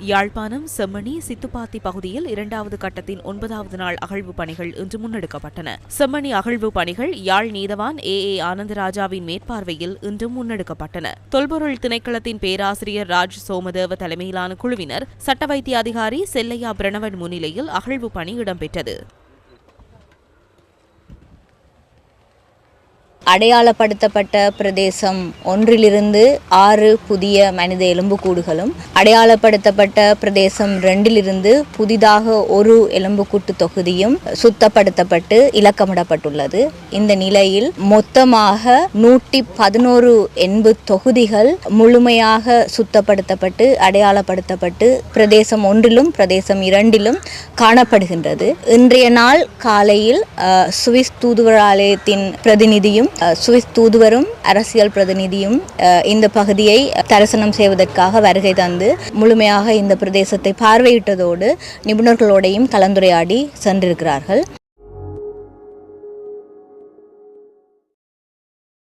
யாழ்ப்பாணம் செம்மணி சித்துப்பாத்தி பகுதியில் இரண்டாவது கட்டத்தின் ஒன்பதாவது நாள் அகழ்வு பணிகள் இன்று முன்னெடுக்கப்பட்டன. செம்மணி அகழ்வு பணிகள் யாழ் நீதவான் ஏ ஏ ஆனந்தராஜாவின் மேற்பார்வையில் இன்று முன்னெடுக்கப்பட்டன. தொல்பொருள் திணைக்களத்தின் பேராசிரியர் ராஜ் சோமதேவ தலைமையிலான குழுவினர் சட்ட வைத்திய அதிகாரி செல்லையா பிரணவன் முன்னிலையில் அகழ்வு பணி இடம்பெற்றது. அடையாளப்படுத்தப்பட்ட பிரதேசம் ஒன்றிலிருந்து ஆறு புதிய மனித எலும்புக்கூடுகளும் அடையாளப்படுத்தப்பட்ட பிரதேசம் ரெண்டிலிருந்து புதிதாக ஒரு எலும்புக்கூட்டு தொகுதியும் சுத்தப்படுத்தப்பட்டு இலக்கமிடப்பட்டுள்ளது. இந்த நிலையில் மொத்தமாக நூற்றி பதினோரு எண்பு தொகுதிகள் முழுமையாக சுத்தப்படுத்தப்பட்டு அடையாளப்படுத்தப்பட்டு பிரதேசம் ஒன்றிலும் பிரதேசம் இரண்டிலும் காணப்படுகின்றது. இன்றைய நாள் காலையில் சுவிஸ் தூதுவராலயத்தின் பிரதிநிதியும் சுவிஸ் தூதுவரும் அரசியல் பிரதிநிதியும் அஹ், இந்த பகுதியை தரிசனம் செய்வதற்காக வருகை தந்து முழுமையாக இந்த பிரதேசத்தை பார்வையிட்டதோடு நிபுணர்களோடையும் கலந்துரையாடி சென்றிருக்கிறார்கள்.